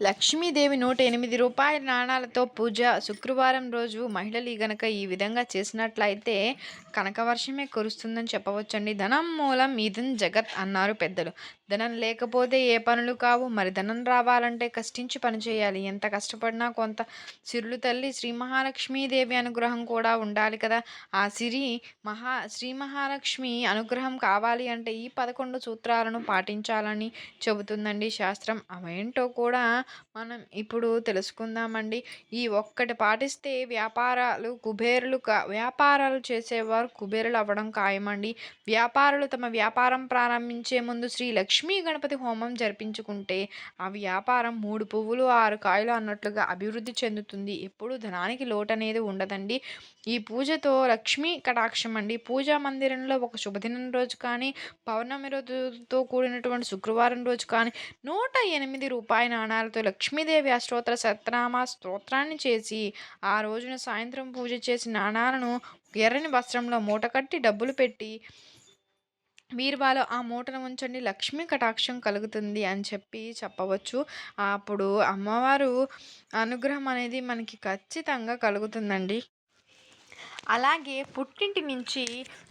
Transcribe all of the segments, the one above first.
లక్ష్మీదేవి నూట ఎనిమిది రూపాయల నాణాలతో పూజ శుక్రవారం రోజు మహిళలు గనక ఈ విధంగా చేసినట్లయితే కనకవర్షమే కురుస్తుందని చెప్పవచ్చండి. ధనం మూలం ఇదం జగత్ అన్నారు పెద్దలు. ధనం లేకపోతే ఏ పనులు కావు. మరి ధనం రావాలంటే కష్టించి పని చేయాలి. ఎంత కష్టపడినా కొంత సిరులు తల్లి శ్రీ మహాలక్ష్మీదేవి అనుగ్రహం కూడా ఉండాలి కదా. ఆ సిరి మహా శ్రీ మహాలక్ష్మి అనుగ్రహం కావాలి అంటే ఈ పదకొండు సూత్రాలను పాటించాలని చెబుతుందండి శాస్త్రం. అవేంటో కూడా మనం ఇప్పుడు తెలుసుకుందామండి. ఈ ఒక్కటి పాటిస్తే వ్యాపారాలు కుబేరులు కా వ్యాపారాలు చేసేవారు కుబేరులు అవ్వడం ఖాయమండి. వ్యాపారులు తమ వ్యాపారం ప్రారంభించే ముందు శ్రీ లక్ష్మీ గణపతి హోమం జరిపించుకుంటే ఆ వ్యాపారం మూడు పువ్వులు ఆరు కాయలు అన్నట్లుగా అభివృద్ధి చెందుతుంది. ఎప్పుడు ధనానికి లోటు అనేది ఉండదండి. ఈ పూజతో లక్ష్మీ కటాక్షం అండి పూజా మందిరంలో ఒక శుభదినం రోజు కానీ పౌర్ణమి రోజుతో కూడినటువంటి శుక్రవారం రోజు కానీ నూట ఎనిమిది రూపాయి నాణాలతో లక్ష్మీదేవి అష్టోత్తర సత్నామ స్తోత్రాన్ని చేసి ఆ రోజున సాయంత్రం పూజ చేసి నాణాలను ఎర్రని వస్త్రంలో మూట కట్టి డబ్బులు పెట్టి బీరువాలో ఆ మూటను ఉంచండి లక్ష్మీ కటాక్షం కలుగుతుంది అని చెప్పి చెప్పవచ్చు. అప్పుడు అమ్మవారు అనుగ్రహం అనేది మనకి ఖచ్చితంగా కలుగుతుందండి. అలాగే పుట్టింటి నుంచి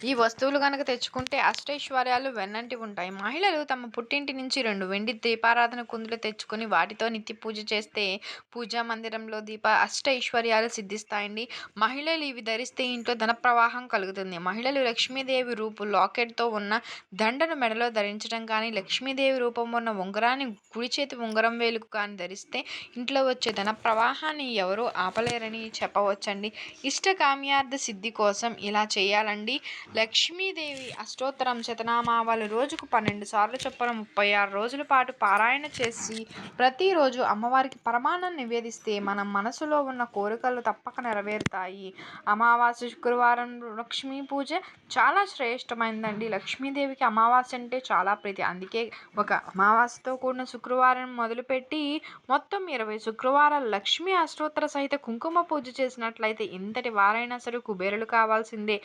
ఈ వస్తువులు కనుక తెచ్చుకుంటే అష్టైశ్వర్యాలు వెన్నంటి ఉంటాయి. మహిళలు తమ పుట్టింటి నుంచి రెండు వెండి దీపారాధన కుందులు తెచ్చుకొని వాటితో నిత్య పూజ చేస్తే పూజా మందిరంలో దీప అష్టైశ్వర్యాలు సిద్ధిస్తాయండి. మహిళలు ఇవి ధరిస్తే ఇంట్లో ధన ప్రవాహం కలుగుతుంది. మహిళలు లక్ష్మీదేవి రూపు లాకెట్తో ఉన్న దండను మెడలో ధరించడం కానీ లక్ష్మీదేవి రూపం ఉన్న ఉంగరాన్ని కుడి చేతి ఉంగరం వేలుకు కానీ ధరిస్తే ఇంట్లో వచ్చే ధన ప్రవాహాన్ని ఎవరూ ఆపలేరని చెప్పవచ్చండి. ఇష్ట కామ్యార్థ సిద్ధి కోసం ఇలా చేయాలండి. లక్ష్మీదేవి అష్టోత్తరం శతనామావళి రోజుకు పన్నెండు సార్లు చొప్పున ముప్పై ఆరు రోజుల పాటు పారాయణ చేసి ప్రతిరోజు అమ్మవారికి పరమాన్నం నివేదిస్తే మనం మనసులో ఉన్న కోరికలు తప్పక నెరవేరుతాయి. అమావాస్య శుక్రవారం లక్ష్మీ పూజ చాలా శ్రేష్టమైందండి. లక్ష్మీదేవికి అమావాస్య అంటే చాలా ప్రీతి. అందుకే ఒక అమావాస్యతో కూడిన శుక్రవారం మొదలుపెట్టి మొత్తం ఇరవై శుక్రవారాలు లక్ష్మీ అష్టోత్తర సహిత కుంకుమ పూజ చేసినట్లయితే ఇంతటి వారైనా సరే కుబేరులు కావాల్సిందే.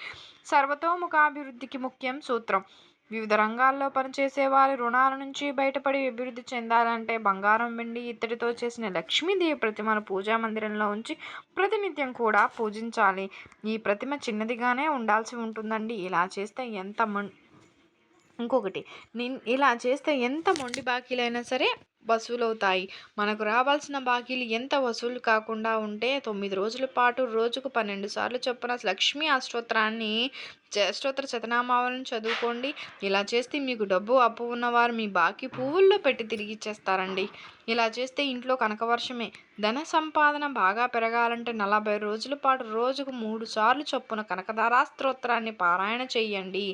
సర్వతోముఖాభివృద్ధికి ముఖ్యం సూత్రం. వివిధ రంగాల్లో పనిచేసే వారి రుణాల నుంచి బయటపడి అభివృద్ధి చెందాలంటే బంగారం వెండి ఇత్తడితో చేసిన లక్ష్మీదేవి ప్రతిమను పూజా మందిరంలో ఉంచి ప్రతినిత్యం కూడా పూజించాలి. ఈ ప్రతిమ చిన్నదిగానే ఉండాల్సి ఉంటుందండి. ఇలా చేస్తే ఎంత ఇంకొకటి నిన్ ఇలా చేస్తే ఎంత మొండి బాకీలైనా సరే వసూలవుతాయి. మనకు రావాల్సిన బాకీలు ఎంత వసూలు కాకుండా ఉంటే తొమ్మిది రోజుల పాటు రోజుకు పన్నెండు సార్లు చొప్పున లక్ష్మీ అష్టోత్తరాన్ని జయస్తోత్ర శతనామాలను చదువుకోండి. ఇలా చేస్తే మీకు డబ్బు అప్పు ఉన్నవారు మీ బాకీ పువ్వుల్లో పెట్టి తిరిగి ఇచ్చేస్తారండి. ఇలా చేస్తే ఇంట్లో కనకవర్షమే. ధన సంపాదన బాగా పెరగాలంటే నలభై రోజుల పాటు రోజుకు మూడు సార్లు చొప్పున కనకధారా స్తోత్రాన్ని పారాయణ చేయండి.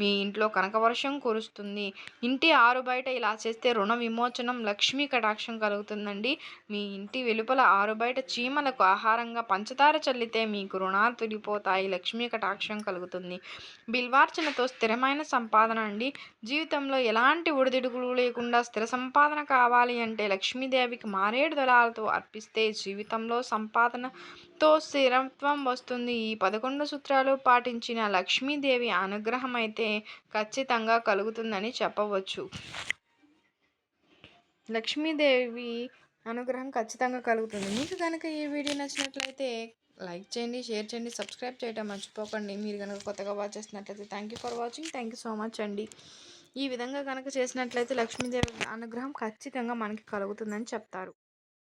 మీ ఇంట్లో కనకవర్షం కురుస్తుంది. ఇంటి ఆరు బయట ఇలా చేస్తే రుణ విమోచనం లక్ష్మీ కటాక్షం కలుగుతుందండి. మీ ఇంటి వెలుపల ఆరు బయట చీమలకు ఆహారంగా పంచదార చల్లితే మీకు రుణాలు తొలిపోతాయి లక్ష్మీ కటాక్షం కలుగుతుంది. బిల్వార్చనతో స్థిరమైన సంపాదన అండి. జీవితంలో ఎలాంటి ఒడిదుడుకులు లేకుండా స్థిర సంపాదన కావాలి అంటే లక్ష్మీదేవికి మారేడు దళాలతో అర్పిస్తే జీవితంలో సంపాదనతో స్థిరత్వం వస్తుంది. ఈ పదకొండు సూత్రాలు పాటించిన లక్ష్మీదేవి అనుగ్రహం అయితే ఖచ్చితంగా కలుగుతుందని చెప్పవచ్చు. లక్ష్మీదేవి అనుగ్రహం ఖచ్చితంగా కలుగుతుంది. మీకు కనుక ఈ వీడియో నచ్చినట్లయితే లైక్ చేయండి షేర్ చేయండి సబ్స్క్రైబ్ చేయడం మర్చిపోకండి. మీరు కనుక కొత్తగా వాచ్ చేసినట్లయితే thank you for watching thank you so much అండి. ఈ విధంగా కనుక చేసినట్లయితే లక్ష్మీదేవి అనుగ్రహం ఖచ్చితంగా మనకి కలుగుతుందని చెప్తారు.